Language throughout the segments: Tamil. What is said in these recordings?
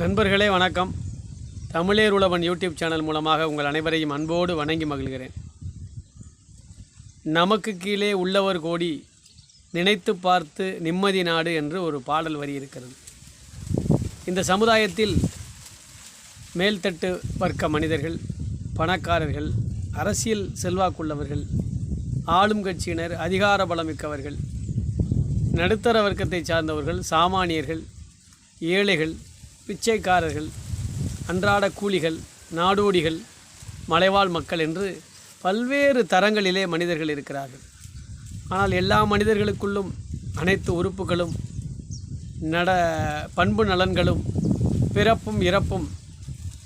நண்பர்களே வணக்கம். தமிழேர் உழவன் யூடியூப் சேனல் மூலமாக உங்கள் அனைவரையும் அன்போடு வணங்கி மகிழ்கிறேன். நமக்கு கீழே உள்ளவர் கோடி நினைத்து பார்த்து நிம்மதி நாடு என்று ஒரு பாடல் வரி இருக்கிறது. இந்த சமுதாயத்தில் மேல்தட்டு வர்க்க மனிதர்கள் பணக்காரர்கள் அரசியல் செல்வாக்குள்ளவர்கள் ஆளும் கட்சியினர் அதிகார பலமிக்கவர்கள் நடுத்தர வர்க்கத்தை சார்ந்தவர்கள் சாமானியர்கள் ஏழைகள் பிச்சைக்காரர்கள் அன்றாட கூலிகள் நாடோடிகள் மலைவாழ் மக்கள் என்று பல்வேறு தரங்களிலே மனிதர்கள் இருக்கிறார்கள். ஆனால் எல்லா மனிதர்களுக்குள்ளும் அனைத்து உறுப்புகளும் நட பண்பு நலன்களும் பிறப்பும் இறப்பும்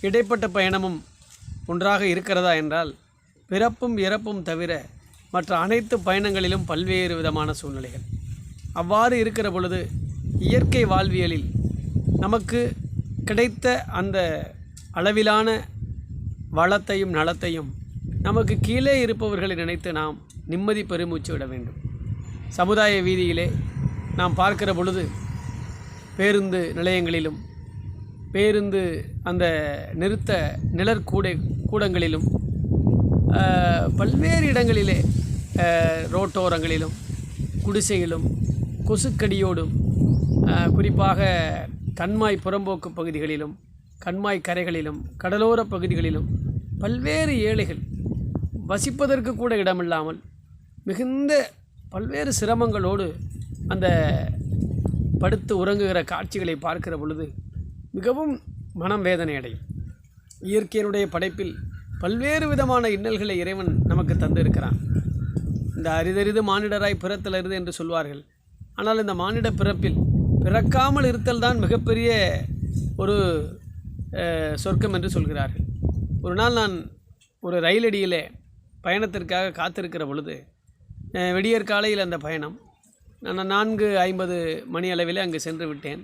இடைப்பட்ட பயணமும் ஒன்றாக இருக்கிறதா என்றால் பிறப்பும் இறப்பும் தவிர மற்ற அனைத்து பயணங்களிலும் பல்வேறு விதமான சூழ்நிலைகள். அவ்வாறு இருக்கிற பொழுது இயற்கை வாழ்வியலில் நமக்கு கிடைத்த அந்த அளவிலான வளத்தையும் நலத்தையும் நமக்கு கீழே இருப்பவர்களை நினைத்து நாம் நிம்மதி பெருமூச்சு விட வேண்டும். சமுதாய வீதியிலே நாம் பார்க்கிற பொழுது பேருந்து நிலையங்களிலும் பேருந்து அந்த நிறுத்த நிழற்கூடை கூடங்களிலும் பல்வேறு இடங்களிலே ரோட்டோரங்களிலும் குடிசையிலும் கொசுக்கடியோடும் குறிப்பாக கண்மாய் புறம்போக்கு பகுதிகளிலும் கண்மாய் கரைகளிலும் கடலோர பகுதிகளிலும் பல்வேறு ஏழைகள் வசிப்பதற்கு கூட இடமில்லாமல் மிகுந்த பல்வேறு சிரமங்களோடு அந்த படுத்து உறங்குகிற காட்சிகளை பார்க்கிற பொழுது மிகவும் மனம் வேதனை அடையும். இயற்கையினுடைய படைப்பில் பல்வேறு விதமான இன்னல்களை இறைவன் நமக்கு தந்திருக்கிறான். இந்த அரிதரிது மானிடராய் பிறத்தலருது என்று சொல்வார்கள். ஆனால் இந்த மானிட பிறப்பில் பிறக்காமல் இருத்தல் தான் மிகப்பெரிய ஒரு சொர்க்கம் என்று சொல்கிறார்கள். ஒரு நாள் நான் ஒரு ரயிலடியிலே பயணத்திற்காக காத்திருக்கிற பொழுது விடியற் காலையில் அந்த பயணம் நான் நான்கு ஐம்பது மணி அளவில் அங்கு சென்று விட்டேன்.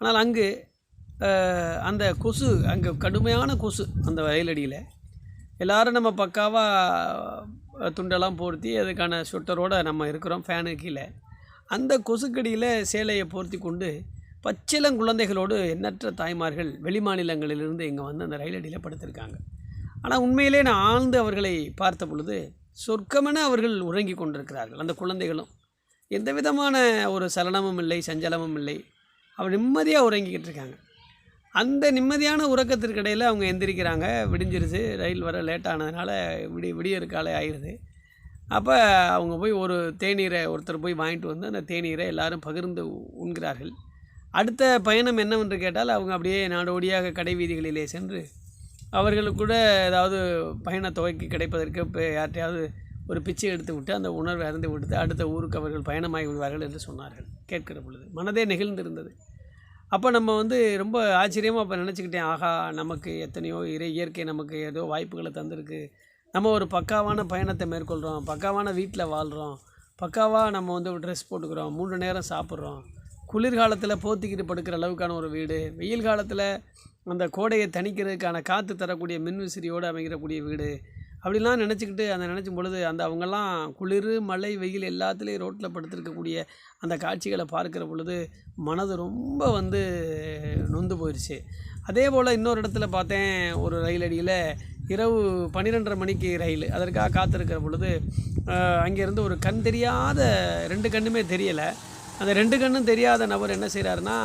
ஆனால் அங்கு அந்த கொசு அங்கே கடுமையான கொசு அந்த ரயிலடியில் எல்லோரும் நம்ம பக்காவாக துண்டெல்லாம் போர்த்தி அதுக்கான ஸ்வெட்டரோடு நம்ம இருக்கிறோம் ஃபேனு கீழே. அந்த கொசுக்கடியில் சேலையை போர்த்தி கொண்டு பச்சிளம் குழந்தைகளோடு எண்ணற்ற தாய்மார்கள் வெளிமாநிலங்களிலிருந்து இங்கே வந்து அந்த ரயிலடியில் படுத்திருக்காங்க. ஆனால் உண்மையிலே நான் ஆழ்ந்து அவர்களை பார்த்த பொழுது சொர்க்கமென அவர்கள் உறங்கி கொண்டிருக்கிறார்கள் அந்த குழந்தைகளும். எந்த விதமான ஒரு சலனமும் இல்லை சஞ்சலமும் இல்லை. அவர் நிம்மதியாக உறங்கிக்கிட்டு இருக்காங்க. அந்த நிம்மதியான உறக்கத்திற்கு இடையில் அவங்க எந்திரிக்கிறாங்க. விடிஞ்சிருச்சு ரயில் வர லேட் ஆனதுனால விடி விடியற்காலை ஆயிடுது அப்போ அவங்க போய் ஒரு தேநீரை ஒருத்தர் போய் வாங்கிட்டு வந்து அந்த தேநீரை எல்லாரும் பகிர்ந்து உண்கிறார்கள். அடுத்த பயணம் என்னவென்று கேட்டால் அவங்க அப்படியே நாடோடியாக கடை வீதிகளிலே சென்று அவர்களுக்கு கூட ஏதாவது பயண தொகைக்கு கிடைப்பதற்கு இப்போ யார்ட்டையாவது ஒரு பிச்சை எடுத்து விட்டு அந்த உணர்வை அறந்து விட்டு அடுத்த ஊருக்கு அவர்கள் பயணமாகி விடுவார்கள் என்று சொன்னார்கள் கேட்கிற பொழுது. மனதே நெகிழ்ந்திருந்தது. அப்போ நம்ம வந்து ரொம்ப ஆச்சரியமாக அப்போ நினச்சிக்கிட்டேன். ஆஹா நமக்கு எத்தனையோ இறை இயற்கை நமக்கு ஏதோ வாய்ப்புகளை தந்திருக்கு. நம்ம ஒரு பக்காவான பயணத்தை மேற்கொள்கிறோம் பக்காவான வீட்டில் வாழ்கிறோம் பக்காவாக நம்ம வந்து ட்ரெஸ் போட்டுக்கிறோம் மூன்று நேரம் சாப்பிட்றோம். குளிர்காலத்தில் போத்திக்கிட்டு படுக்கிற அளவுக்கான ஒரு வீடு வெயில் காலத்தில் அந்த கோடையை தணிக்கிறதுக்கான காற்று தரக்கூடிய மின்விசிறியோடு அமைக்கிறக்கூடிய வீடு. அப்படிலாம் நினச்சிக்கிட்டு அந்த நினச்சும் பொழுது அந்த அவங்கெல்லாம் குளிர் மழை வெயில் எல்லாத்துலேயும் ரோட்டில் படுத்திருக்கக்கூடிய அந்த காட்சிகளை பார்க்குற பொழுது மனது ரொம்ப வந்து நொந்து போயிடுச்சு அதே போல் இன்னொரு இடத்துல பார்த்தேன் ஒரு ரயில் அடியில் இரவு பன்னிரெண்டரை மணிக்கு ரயில். அதற்காக காத்திருக்கிற பொழுது அங்கேருந்து ஒரு கண் தெரியாத ரெண்டு கண்ணுமே தெரியலை. அந்த ரெண்டு கண்ணும் தெரியாத நபர் என்ன செய்கிறாருன்னா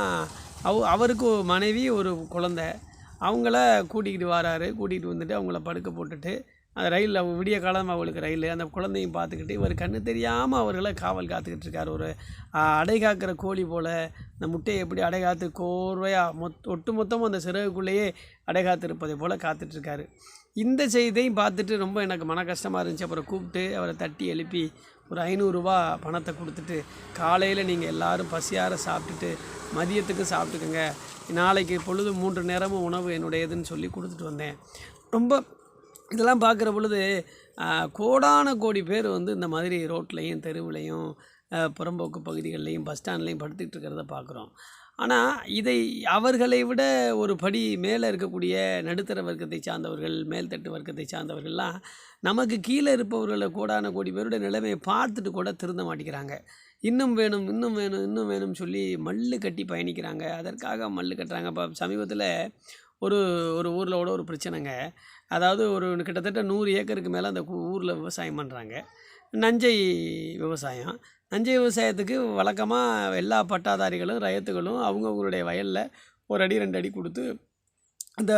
அவ அவருக்கு மனைவி ஒரு குழந்தை. அவங்கள கூட்டிக்கிட்டு வராரு. கூட்டிகிட்டு வந்துட்டு அவங்கள படுக்க போட்டுட்டு அந்த ரயிலில் விடிய காலம் அவளுக்கு ரயில். அந்த குழந்தையும் பார்த்துக்கிட்டு இவர் கண்ணு தெரியாமல் அவர்களை காவல் காத்துக்கிட்டு இருக்கார். ஒரு அடை காக்கிற கோழி போல் இந்த முட்டையை எப்படி அடை காத்து கோர்வையாக மொத் ஒட்டு மொத்தமும் அந்த சிறகுக்குள்ளேயே அடை காத்திருப்பதை போல் காத்துட்ருக்காரு இந்த செய்தியையும் பார்த்துட்டு ரொம்ப எனக்கு மன கஷ்டமாக இருந்துச்சு. அப்புறம் கூப்பிட்டு அவரை தட்டி எழுப்பி ஒரு ஐநூறுரூவா பணத்தை கொடுத்துட்டு காலையில் நீங்கள் எல்லாரும் பசியார சாப்பிட்டுட்டு மதியத்துக்கு சாப்பிட்டுக்குங்க. நாளைக்கு பொழுது மூன்று நேரமும் உணவு என்னுடையதுன்னு சொல்லி கொடுத்துட்டு வந்தேன். ரொம்ப இதெல்லாம் பார்க்குற பொழுது கோடான கோடி பேர் வந்து இந்த மாதிரி ரோட்லேயும் தெருவுலையும் புறம்போக்கு பகுதிகள்லையும் பஸ் ஸ்டாண்ட்லேயும் படுத்துக்கிட்டு இருக்கிறத பார்க்குறோம். ஆனால் இதை அவர்களை விட ஒரு படி மேலே இருக்கக்கூடிய நடுத்தர வர்க்கத்தை சார்ந்தவர்கள் மேல்தட்டு வர்க்கத்தை சார்ந்தவர்கள்லாம் நமக்கு கீழே இருப்பவர்களை கோடான கோடி பேருடைய நிலைமையை பார்த்துட்டு கூட திருந்த மாட்டேங்கிறாங்க. இன்னும் வேணும் இன்னும் வேணும் இன்னும் வேணும்னு சொல்லி மல்லு கட்டி பயணிக்கிறாங்க. அதற்காக மல்லு கட்டுறாங்க. இப்போ சமீபத்தில் ஒரு ஒரு ஊரில் கூட ஒரு பிரச்சனைங்க. அதாவது ஒரு கிட்டத்தட்ட நூறு ஏக்கருக்கு மேலே அந்த ஊரில் விவசாயம் பண்ணுறாங்க நஞ்சை விவசாயம். நஞ்சை விவசாயத்துக்கு வழக்கமாக எல்லா பட்டாதாரிகளும் ரயத்துகளும் அவங்கவுங்களுடைய வயலில் ஒரு அடி ரெண்டு அடி கொடுத்து இந்த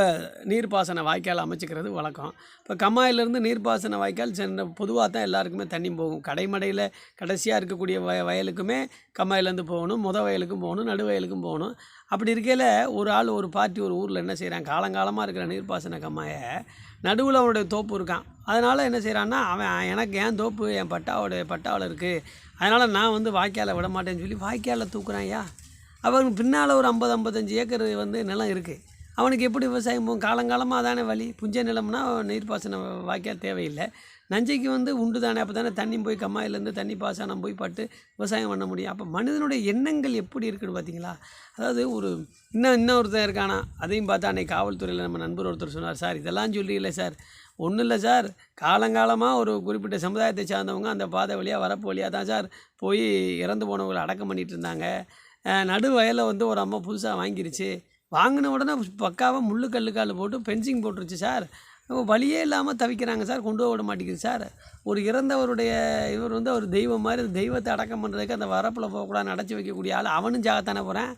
நீர்ப்பாசன வாய்க்கால் அமைச்சிக்கிறது வழக்கம். இப்போ கம்மாயிலேருந்து நீர்ப்பாசன வாய்க்கால் சென்ற பொதுவாக தான் எல்லாருக்குமே தண்ணி போகும். கடைமடையில் கடைசியாக இருக்கக்கூடிய வய வயலுக்குமே கம்மாயிலேருந்து போகணும் முத வயலுக்கும் போகணும் நடு வயலுக்கும் போகணும். அப்படி இருக்கையில் ஒரு ஆள் ஒரு பார்ட்டி ஒரு ஊரில் என்ன செய்கிறான் காலங்காலமாக இருக்கிற நீர்ப்பாசன கம்மாயை நடுவில் அவனுடைய தோப்பு இருக்கான். அதனால் என்ன செய்கிறான்னா அவன் எனக்கு ஏன் தோப்பு என் பட்டாவோடைய பட்டாவில் இருக்குது அதனால் நான் வந்து வாய்க்காலை விட மாட்டேன்னு சொல்லி வாய்க்காலில் தூக்குறான் ஐயா அவன் பின்னால் ஒரு ஐம்பது ஐம்பத்தஞ்சு ஏக்கர் வந்து நிலம் இருக்குது அவனுக்கு எப்படி விவசாயம் போகும்? காலங்காலமாக தானே வழி புஞ்ச நிலம்னா நீர்ப்பாசன வாய்க்கால் தேவையில்லை. நஞ்சைக்கு வந்து உண்டு தானே. அப்போ தானே தண்ணி போய் கம்மாயிலேருந்து தண்ணி பாசனம் போய் பட்டு விவசாயம் பண்ண முடியும். அப்போ மனிதனுடைய எண்ணங்கள் எப்படி இருக்குன்னு பார்த்தீங்களா அதாவது ஒரு இன்னும் இன்னொருத்தன் இருக்கானா? அதையும் பார்த்தா அன்றைக்கி காவல்துறையில் நம்ம நண்பர் ஒருத்தர் சொன்னார் சார் இதெல்லாம் சொல்லி சார். ஒன்றும் இல்லை சார். காலங்காலமாக ஒரு குறிப்பிட்ட சமுதாயத்தை சார்ந்தவங்க அந்த பாதை வழியாக வரப்பு வழியாக தான் சார் போய் இறந்து போனவங்களை அடக்கம் பண்ணிகிட்டு இருந்தாங்க. நடு வயலில் வந்து ஒரு அம்மா புதுசாக வாங்கிருச்சு. வாங்கின உடனே பக்காவாக முள்ளு கல்லுக்கால் போட்டு பென்சிங் போட்டுருச்சு சார். வழியே இல்லாமல் தவிக்கிறாங்க சார். கொண்டு போக விட மாட்டேங்குது சார். ஒரு இறந்தவருடைய இவர் வந்து ஒரு தெய்வம் மாதிரி தெய்வத்தை அடக்கம் பண்ணுறதுக்கு அந்த வரப்பில் போகக்கூடாது அடைச்சி வைக்கக்கூடிய ஆள். அவனும் ஜாகத்தானே போகிறேன்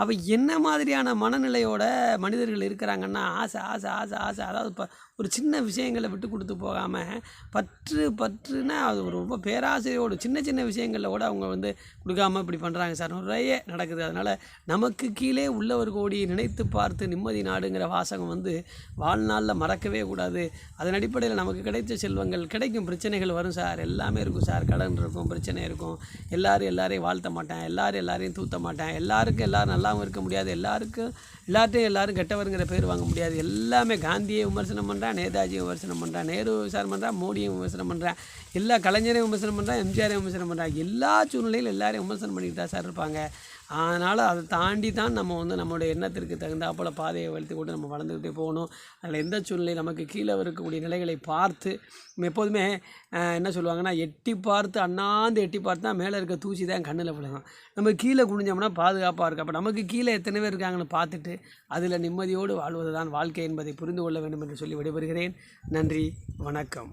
அப்போ என்ன மாதிரியான மனநிலையோட மனிதர்கள் இருக்கிறாங்கன்னா ஆசை ஆசை ஆசை ஆசை. அதாவது இப்போ ஒரு சின்ன விஷயங்களை விட்டு கொடுத்து போகாமல் பற்று பற்றுனா அது ஒரு ரொம்ப பேராசையோடு சின்ன சின்ன விஷயங்களில் கூட அவங்க வந்து கொடுக்காமல் இப்படி பண்ணுறாங்க சார். நிறைய நடக்குது. அதனால் நமக்கு கீழே உள்ளவர் கோடி நினைத்து பார்த்து நிம்மதி நாடுங்கிற வாசகம் வந்து வாழ்நாளில் மறக்கவே கூடாது. அதன் அடிப்படையில் நமக்கு கிடைத்த செல்வங்கள் கிடைக்கும் பிரச்சனைகள் வரும் சார். எல்லாமே இருக்கும் சார். கடன் இருக்கும் பிரச்சனை இருக்கும். எல்லோரும் எல்லாரையும் வாழ்த்த மாட்டேன். எல்லோரும் எல்லாரையும் தூத்த மாட்டேன். எல்லாருக்கும் எல்லோரும் நல்லாவும் இருக்க முடியாது. எல்லாருக்கும் எல்லார்ட்டையும் எல்லோரும் கெட்டவருங்கிற பேர் வாங்க முடியாது. எல்லாமே காந்தியை விமர்சனம் பண்ணுறான் நேதாஜியும் விமர்சனம் பண்ணுறான் நேரு விமர்சனம் பண்ணுறான் மோடியும் விமர்சனம் பண்ணுறான் எல்லா கலைஞரையும் விமர்சனம் பண்ணுறான் எம்ஜிஆரையும் விமர்சனம் பண்ணுறான் எல்லா சூழ்நிலையிலும் எல்லாரையும் விமர்சனம் பண்ணிக்கிட்டு தான் சார் இருப்பாங்க. அதனால் அதை தாண்டி தான் நம்ம வந்து நம்மளுடைய எண்ணத்திற்கு தகுந்தாப்போல் பாதையை வளர்த்து கொண்டு நம்ம வளர்ந்துக்கிட்டே போகணும். அதில் எந்த சூழ்நிலை நமக்கு கீழே இருக்கக்கூடிய நிலைகளை பார்த்து எப்போதுமே என்ன சொல்லுவாங்கன்னா எட்டி பார்த்து அண்ணாந்து எட்டி பார்த்து தான் மேலே இருக்க தூசி தான் கண்ணில் விழுகும். நம்ம கீழே குனிஞ்சோம்னா பாதுகாப்பாக இருக்குது அப்போ நமக்கு கீழே எத்தனை பேர் இருக்காங்கன்னு பார்த்துட்டு அதில் நிம்மதியோடு வாழ்வது தான் வாழ்க்கை என்பதை புரிந்து கொள்ள வேண்டும் என்று சொல்லி விடைபெறுகிறேன். நன்றி வணக்கம்.